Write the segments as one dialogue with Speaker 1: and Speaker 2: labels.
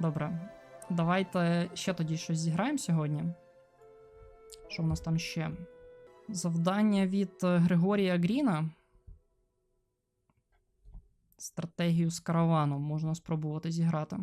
Speaker 1: Добре. Давайте ще тоді щось зіграємо сьогодні. Що в нас там ще? Завдання від е, Григорія Гріна. Стратегію з караваном можна спробувати зіграти.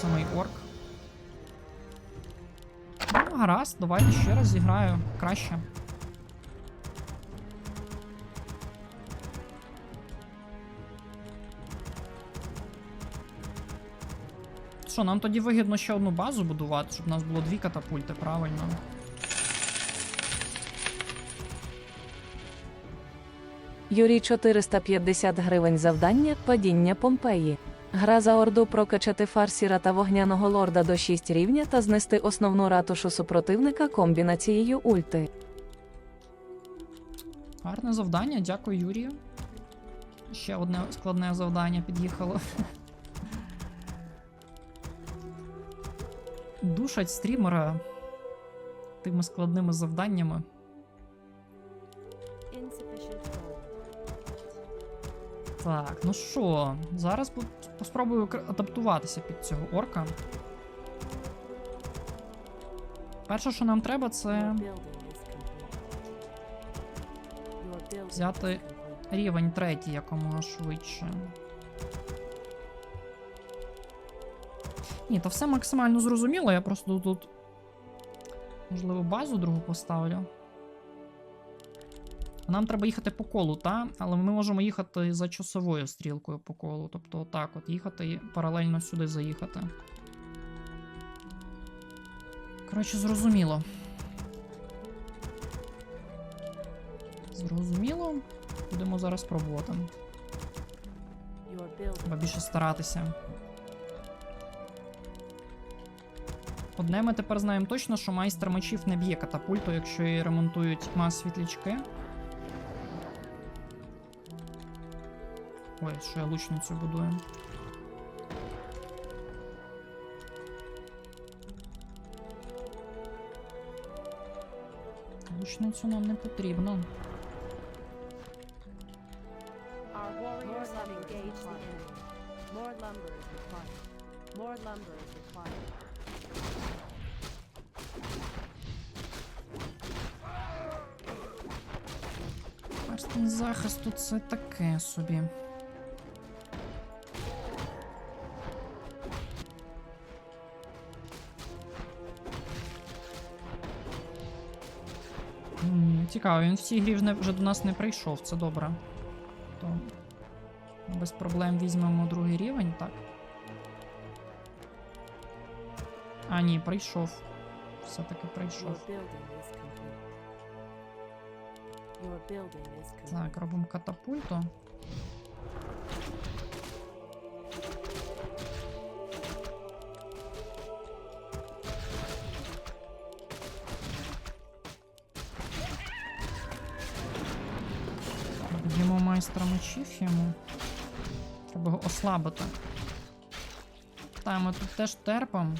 Speaker 1: Самий орк. Ну, гаразд, давайте ще раз зіграю краще. Що, нам тоді вигідно ще одну базу будувати, щоб у нас було дві катапульти, правильно?
Speaker 2: Юрій 450 гривень завдання падіння Помпеї. Гра за орду прокачати фарсіра та вогняного лорда до 6 рівня та знести основну ратушу супротивника комбінацією ульти.
Speaker 1: Гарне завдання, дякую Юрію. Ще одне складне завдання під'їхало. Душать стрімера тими складними завданнями. Так, ну що, зараз поспробую адаптуватися під цього орка. Перше, що нам треба, це Взяти рівень третій якомога швидше. Ні, то все максимально зрозуміло, я просто тут, можливо, базу другу поставлю. Нам треба їхати по колу, та? Але ми можемо їхати за часовою стрілкою по колу. Тобто отак от їхати і паралельно сюди заїхати. Коротше, зрозуміло. Зрозуміло. Будемо зараз пробувати. Треба більше старатися. Одне ми тепер знаємо точно, що майстер мечів не б'є катапульту, якщо її ремонтують мас світлячки. Ой, що я лучницю будую. Лучницю нам не потрібно.
Speaker 3: Our warriors have engaged the
Speaker 1: Цікаво, він в цій грі вже, до нас не прийшов, це добре. То без проблем візьмемо другий рівень, так. А, ні, прийшов. Все-таки прийшов. Так, робимо катапульту. Майстра мечів йому. Треба його ослабити. Та, ми тут теж терпом.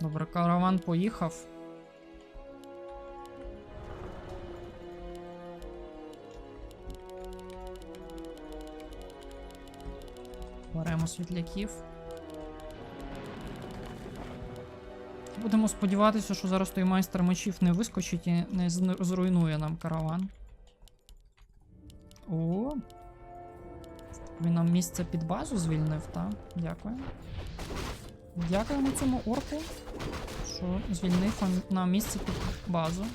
Speaker 1: Добре, караван поїхав. Беремо світляків. Будемо сподіватися, що зараз той майстер мечів не вискочить і не зруйнує нам караван. О! Він нам місце під базу звільнив, так? Дякую. Дякуємо цьому орку, Що звільнив нам- місце під базу.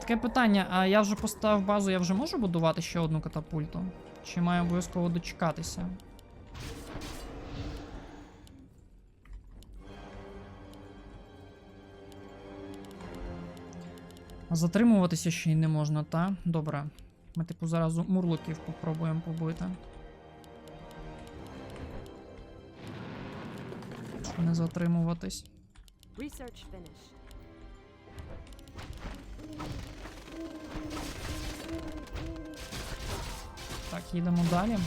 Speaker 1: Таке питання, а я вже поставив базу, я вже можу будувати ще одну катапульту? Чи маю обов'язково дочекатися? Затримуватися ще й не можна, та? Добре. Ми, типу, зараз мурлоків попробуємо побити. Щоб не затримуватись.
Speaker 3: Research.
Speaker 1: Так, їдемо далі.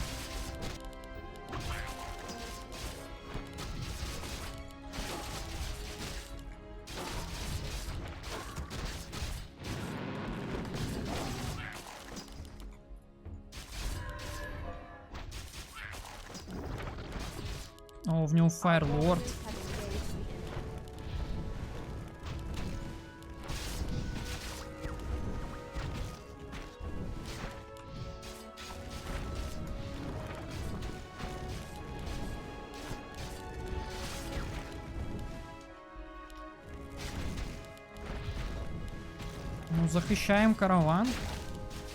Speaker 1: О, в нього Lord. Ну, захищаємо караван.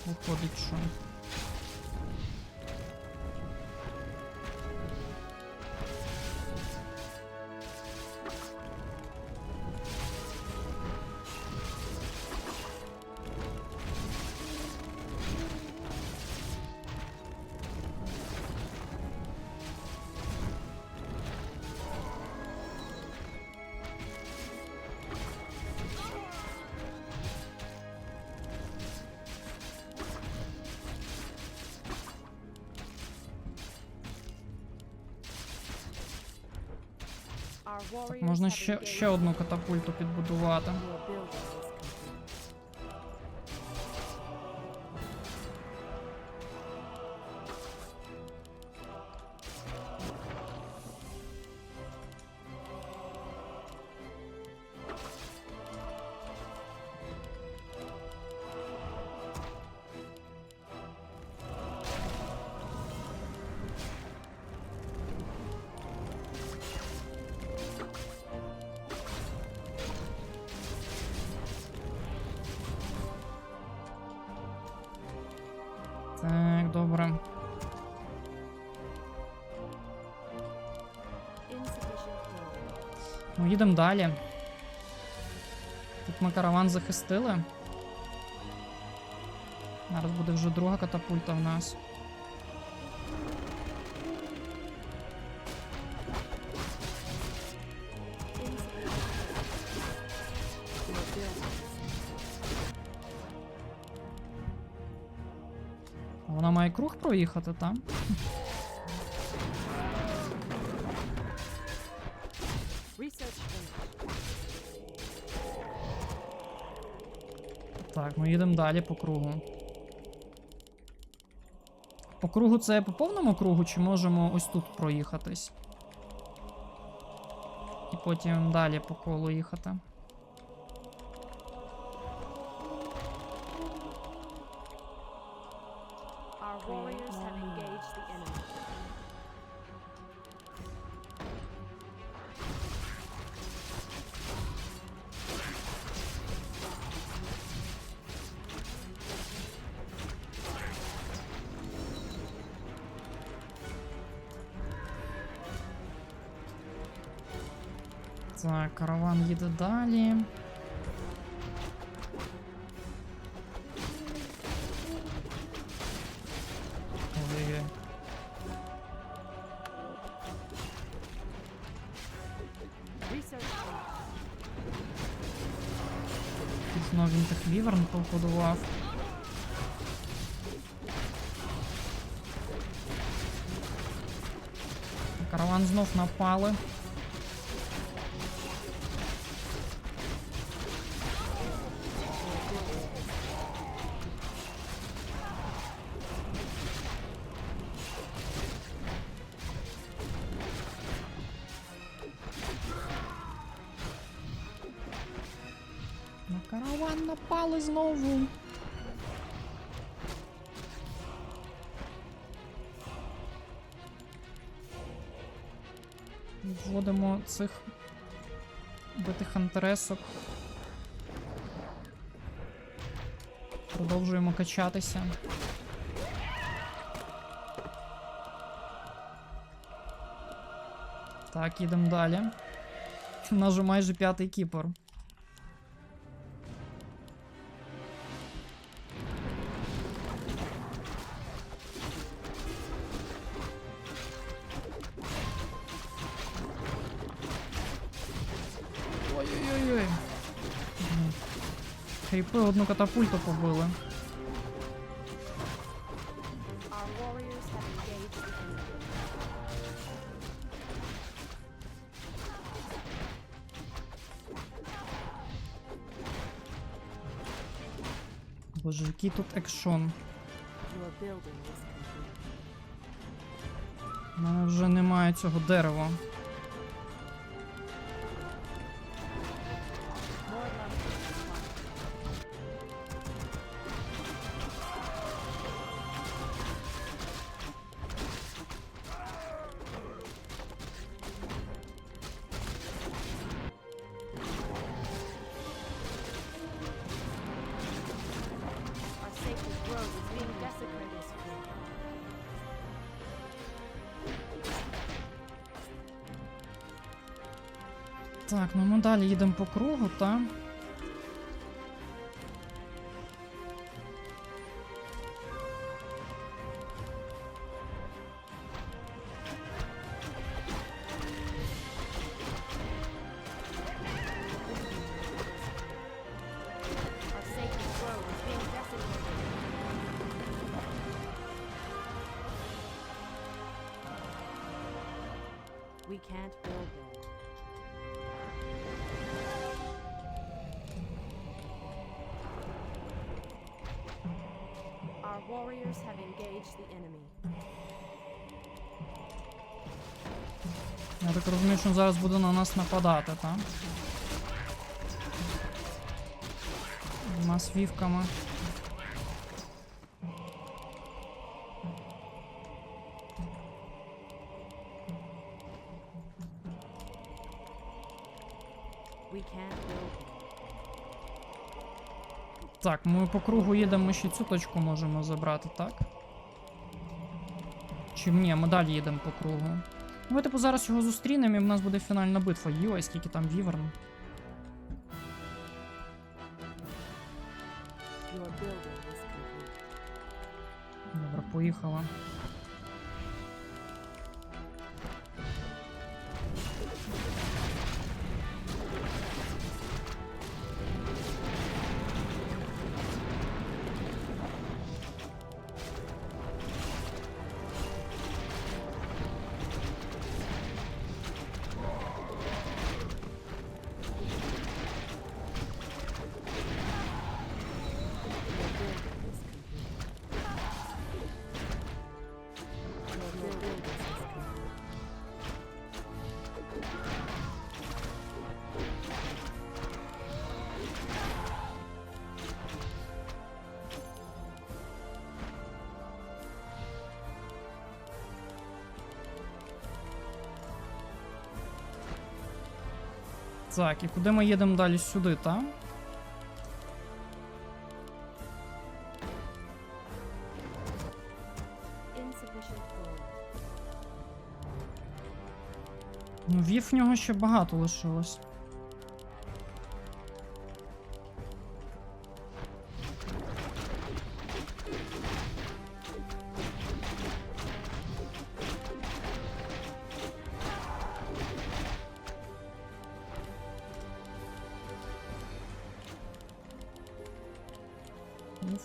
Speaker 1: Виходить, що. Можна ще, ще одну катапульту підбудувати. Так, добре. Ну, їдемо далі. Тут ми караван захистили. Зараз буде вже друга катапульта в нас. Вона має круг проїхати там. Так, ми їдемо далі по кругу. По кругу це по повному кругу, чи можемо ось тут проїхатись? І потім далі по колу їхати. Так, караван їде далі. Знов він так віверн побудував. Караван знов напали. Караван напали знову. Вводимо цих битих антересок. Продовжуємо качатися. Так, ідемо далі. У нас же майже п'ятий кіпор. Кріпи одну катапульту побили. Боже, який тут екшон. У мене вже немає цього дерева. Так, ну ми далі їдемо по кругу, та.
Speaker 3: Our sacred grove is being desecrated. We can't build there. Warriors have engaged the enemy.
Speaker 1: Я так розумію, що він зараз буде на нас нападати, так? Нас вівками.
Speaker 3: We can't build there.
Speaker 1: Так, ми по кругу їдемо, ще цю точку можемо забрати, так? Чи ні, ми далі їдемо по кругу. Ну, Ми, типу, зараз його зустрінемо і в нас буде фінальна битва. Йой, скільки там віверн. Добре, поїхала. Так, і куди ми їдемо далі сюди, так? Ну, вів в нього ще багато лишилось.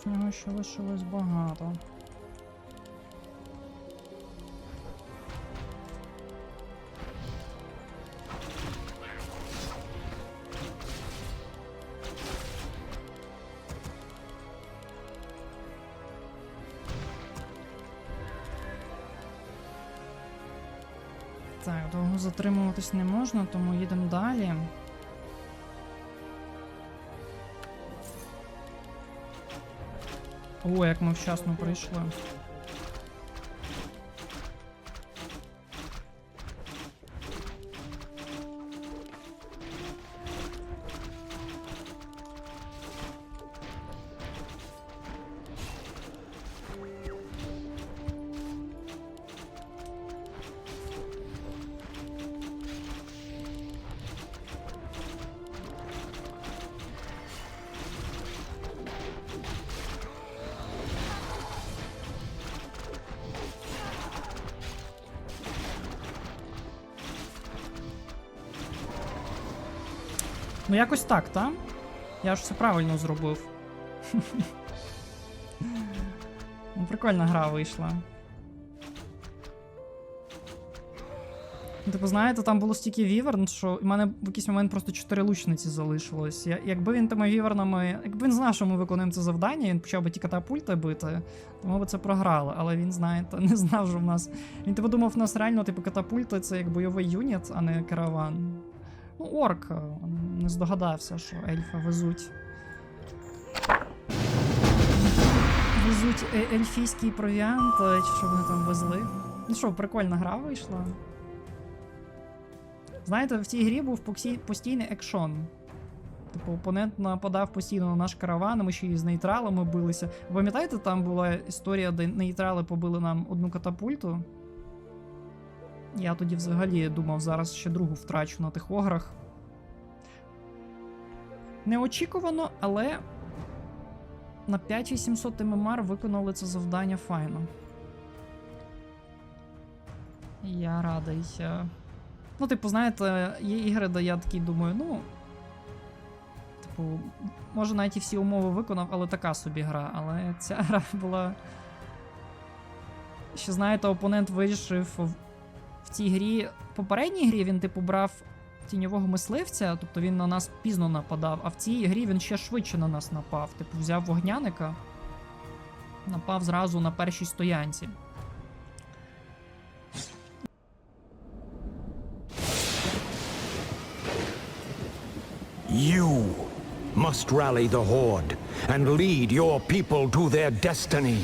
Speaker 1: В нього ще лишилось багато. Так, довго затримуватись не можна, тому їдемо далі. О, як ми вчасно прийшли. Ну, якось так, та? Я ж все правильно зробив. Ну, прикольна гра вийшла. Типу, знаєте, там було стільки віверн, що в мене в якийсь момент просто чотири лучниці залишилось. Я, якби він тими вівернами. Якби він знав, що ми виконуємо це завдання, він почав би ті катапульти бити, то ми б це програли. Але він, знаєте, не знав, що в нас. Він типу думав, в нас реально, типу, катапульти це як бойовий юніт, а не караван. Ну, орк е, не здогадався, що ельфи везуть. Везуть е- ельфійський провіант, е, чи що вони там везли. Ну що, прикольна гра вийшла. Знаєте, в цій грі був постійний екшон. Типу, опонент нападав постійно на наш караван, ми ще й з нейтралами билися. Пам'ятаєте, там була історія, де нейтрали побили нам одну катапульту? Я тоді взагалі думав, зараз ще другу втрачу на тих ограх. Неочікувано, але на 5800 ММР виконали це завдання файно. Я радий. Ну, типу, знаєте, є ігри, де я такий думаю, ну. Типу, може навіть і всі умови виконав, але така собі гра. Але ця гра була. Ще знаєте, опонент вирішив в цій грі. В попередній грі він, типу, брав тіньового мисливця, тобто він на нас пізно нападав, а в цій грі він ще швидше на нас напав. Типу, взяв вогняника, напав зразу на першій стоянці.
Speaker 4: You must rally the Horde and lead your people to their destiny.